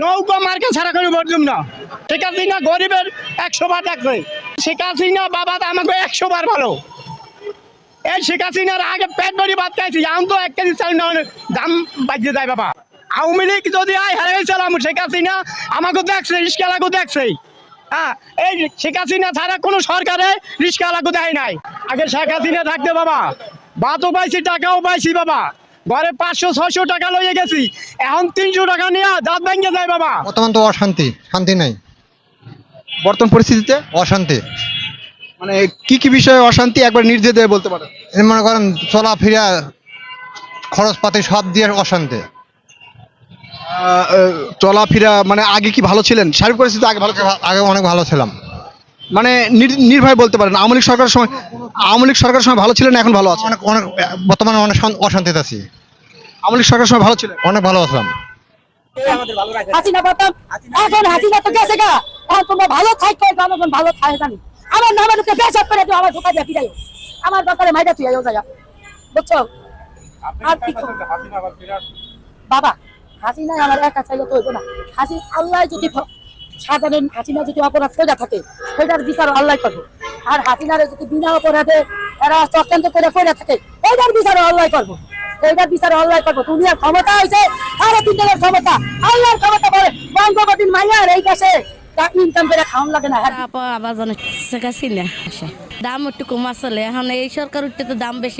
নৌকা মার্কে ছাড়া করে ভোট না। শেখ হাসিনা গরিবের একশো বার দেখবে। শেখ হাসিনা বাবা আমাকে একশো বার ভালো। এই শেখ হাসিনার আগে পেট ভরি ভাত খাইছি, এখন তো এক কেজি চাল দাম বাজিয়ে যায় বাবা। আওয়ামী লীগ যদি আয় হারে গেছিলাম শেখ হাসিনা আমাকে দেখছে, রিস্কালাকে দেখছে। হ্যাঁ এই শেখ হাসিনা ছাড়া কোনো সরকারে রিস্কালাকে দেয় নাই। আগে শেখ হাসিনা থাকতে বাবা, ভাতও পাইছি, টাকাও পাইছি বাবা। ঘরে পাঁচশো ছয়শো টাকা লইয়ে গেছি। এখন তিনশো টাকা নিয়ে দাঁত ভেঙে যায় বাবা। বর্তমান তো অশান্তি শান্তি নাই। বর্তমান পরিস্থিতিতে? অশান্তি। মানে কি কি বিষয়ে অশান্তি? একবার নির্দেশ দিয়ে বলতে পারেন। এই মনে করেন চলাফেরা খরচপাতি সব দিয়ে অশান্তি। আহ, আহ, চলাফেরা মানে আগে কি ভালো ছিলেন? সার্বিক পরিস্থিতি আগে ভালো ছিল? আগে অনেক ভালো ছিলাম। মানে নির- নির্ভয় বলতে পারেন। আওয়ামী সরকারের সময় আওয়ামী লীগ সরকারের সময় ভালো ছিলেন এখন ভালো আছে অনেক অনেক বর্তমানে অনেক শান- অশান্তিতে আছি। আওয়ামী লীগ সরকারের সময় ভালো ছিলেন? অনেক ভালো আছিলাম হাসিনা প্রথম এখন হাসিনা তো গেছে গা। এখন তোমরা ভালো থাকবে জনগণ ভালো থাকে জানি আমার নামে লোকে বেসাপ করে দিও আমার ঢোকা দিয়ে ফিরাই আমার ব্যাপারে মাইটা তুই যাও যাও বুঝছ? আর কি করব? বাবা হাসিনা আমার একা চাইলে তো হইব না। হাসি আল্লাহ যদি সাধারণ হাসিনা যদি অপরাধ করে থাকে সেটার বিচার আল্লাহ করবে। আর হাসিনারে যদি বিনা অপরাধে এরা চক্রান্ত করে করে থাকে এটার বিচার আল্লাহ করব। এইটার বিচার আল্লাহ করব। দুনিয়ার ক্ষমতা হয়েছে সাড়ে তিন দিনের ক্ষমতা। আল্লাহর ক্ষমতা বলে বঙ্গবদিন মাইয়ার এই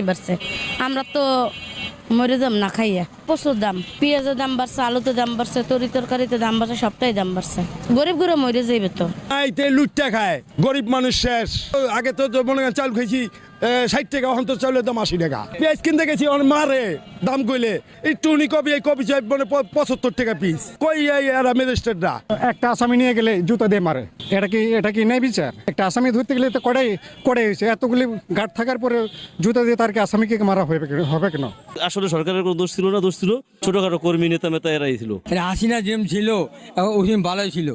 বাড়ছে। আমরা তো মরে যাম না, খাইয়া। প্রচুর দাম। পেঁয়াজের দাম বাড়ছে আলুতে দাম বাড়ছে তরি তরকারিতে দাম বাড়ছে সবটাই দাম বাড়ছে। গরিব গরিব মরে যাইবে তো। আইতে লুটটা খায় গরিব মানুষ শেষ। আগে তো মনে করেন চাল খাইছি ষাট টাকা এখন তো চাউলের দাম আশি টাকা। পেঁয়াজ কিনতে গেছি অন মারে দাম কইলে। এই টুনি কপি এই কপি চাই মানে পঁচাত্তর টাকা পিস কই এই এরা ম্যাজিস্ট্রেটরা একটা আসামি নিয়ে গেলে জুতা দিয়ে মারে। এটা কি এটা কি নেই বিচার? একটা আসামি ধরতে গেলে তো কড়াই কড়াই হয়েছে। এতগুলি গার্ড থাকার পরে জুতা দিয়ে তারকে আসামিকে মারা হবে কেন- হবে কেন? আসলে সরকারের কোনো দোষ ছিল না দোষ ছিল ছোটখাটো কর্মী নেতা মেতা এরাই ছিল হাসিনা যেম ছিল ওই বালাই ছিল।